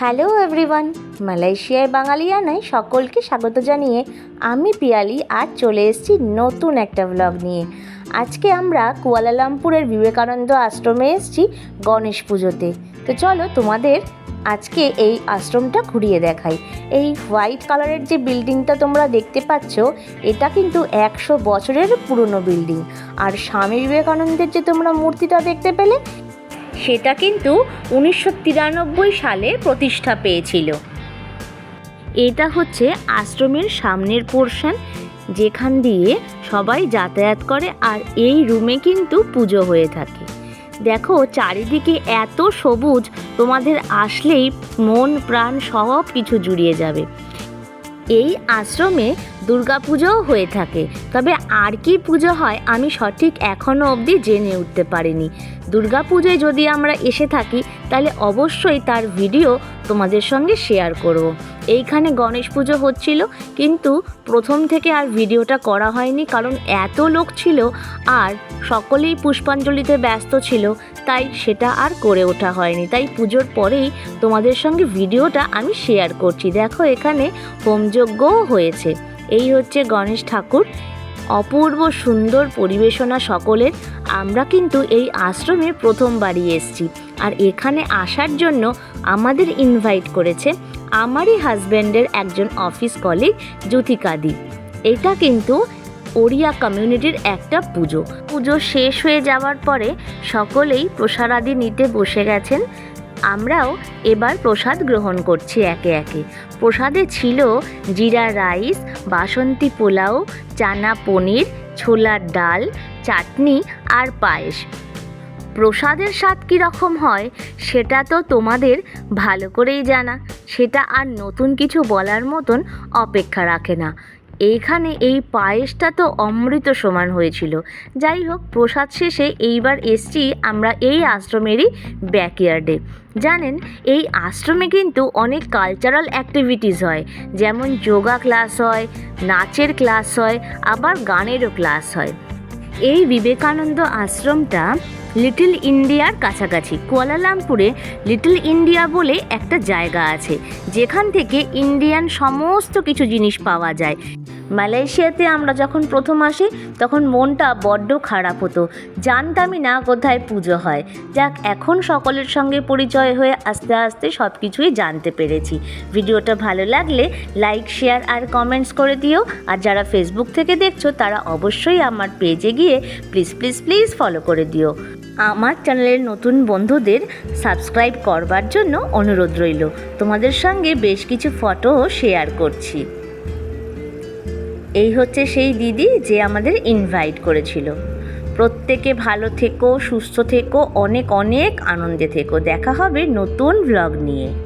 Hello everyone মালয়েশিয়ায় বাঙালিয়ানায় সকলকে স্বাগত জানিয়ে আমি পিয়ালি আজ চলে এসেছি নতুন একটা ব্লগ নিয়ে। আজকে আমরা কুয়ালালামপুরের বিবেকানন্দ আশ্রমে এসেছি গণেশ পুজোতে। তো চলো তোমাদের আজকে এই আশ্রমটা ঘুরিয়ে দেখাই। এই হোয়াইট কালারের যে বিল্ডিংটা তোমরা দেখতে পাচ্ছ, এটা কিন্তু একশো বছরের পুরনো বিল্ডিং। আর স্বামী বিবেকানন্দের যে তোমরা মূর্তিটা দেখতে পেলে সেটা কিন্তু উনিশশো তিরানব্বই সালে প্রতিষ্ঠা পেয়েছিল। এটা হচ্ছে আশ্রমের সামনের পোর্শন, যেখান দিয়ে সবাই যাতায়াত করে আর এই রুমে কিন্তু পুজো হয়ে থাকে। দেখো, চারিদিকে এত সবুজ, তোমাদের আসলেই মন প্রাণ সব কিছু জুড়িয়ে যাবে। এই আশ্রমে দুর্গাপুজোও হয়ে থাকে তবে আর কি পুজো হয় আমি সঠিক এখনও অবধি জেনে উঠতে পারিনি দুর্গাপুজোয় যদি আমরা এসে থাকি, তাহলে অবশ্যই তার ভিডিও তোমাদের সঙ্গে শেয়ার করব। এইখানে গণেশ পুজো হচ্ছিল, কিন্তু প্রথম থেকে আর ভিডিওটা করা হয়নি, কারণ এত লোক ছিল আর সকলেই পুষ্পাঞ্জলিতে ব্যস্ত ছিল, তাই সেটা আর করে ওঠা হয়নি। তাই পুজোর পরেই তোমাদের সঙ্গে ভিডিওটা আমি শেয়ার করছি। দেখো এখানে হোমযজ্ঞও হয়েছে। এই হচ্ছে গণেশ ঠাকুর। অপূর্ব সুন্দর পরিবেশনা সকলের। আমরা কিন্তু এই আশ্রমে প্রথমবারই এসছি। আর এখানে আসার জন্য আমাদের ইনভাইট করেছে আমারই হাজব্যান্ডের একজন অফিস কলিগ জ্যোতিকাদি এটা কিন্তু ওড়িয়া কমিউনিটির একটা পুজো। পুজো শেষ হয়ে যাওয়ার পরে সকলেই প্রসাদাদি নিতে বসে গেছেন। আমরাও এবার প্রসাদ গ্রহণ করছি একে একে। প্রসাদে ছিল জিরা রাইস, বাসন্তী পোলাও, চানা পনির, ছোলার ডাল, চাটনি আর পায়েস। প্রসাদের স্বাদ কীরকম হয় সেটা তো তোমাদের ভালো করেই জানা। সেটা আর নতুন কিছু বলার মতন অপেক্ষা রাখে না। এইখানে এই পায়েসটা তো অমৃত সমান হয়েছিল। যাই হোক, প্রসাদ শেষে এইবার এসছি আমরা এই আশ্রমেরই ব্যাকয়ার্ডে জানেন, এই আশ্রমে কিন্তু অনেক কালচারাল অ্যাক্টিভিটিস হয়। যেমন যোগা ক্লাস হয়, নাচের ক্লাস হয়, আবার গানেরও ক্লাস হয়। এই বিবেকানন্দ আশ্রমটা লিটল ইন্ডিয়ার কাছাকাছি। কুয়ালালামপুরে লিটল ইন্ডিয়া বলে একটা জায়গা আছে, যেখান থেকে ইন্ডিয়ান সমস্ত কিছু জিনিস পাওয়া যায়। মালয়েশিয়াতে আমরা যখন প্রথম আসি, তখন মনটা বড্ড খারাপ হতো। জানতামই না কোথায় পুজো হয়। যাক, এখন সকলের সঙ্গে পরিচয় হয়ে আস্তে আস্তে সব কিছুই জানতে পেরেছি। ভিডিওটা ভালো লাগলে লাইক, শেয়ার আর কমেন্টস করে দিও। আর যারা ফেসবুক থেকে দেখছ, তারা অবশ্যই আমার পেজে গিয়ে প্লিজ প্লিজ প্লিজ ফলো করে দিও। আমার চ্যানেলের নতুন বন্ধুদের সাবস্ক্রাইব করবার জন্য অনুরোধ রইল। তোমাদের সঙ্গে বেশ কিছু ফটো শেয়ার করছি। এই হচ্ছে সেই দিদি যে আমাদের ইনভাইট করেছিল। প্রত্যেকে ভালো থেকো, সুস্থ থেকো, অনেক অনেক আনন্দে থেকো। দেখা হবে নতুন ব্লগ নিয়ে।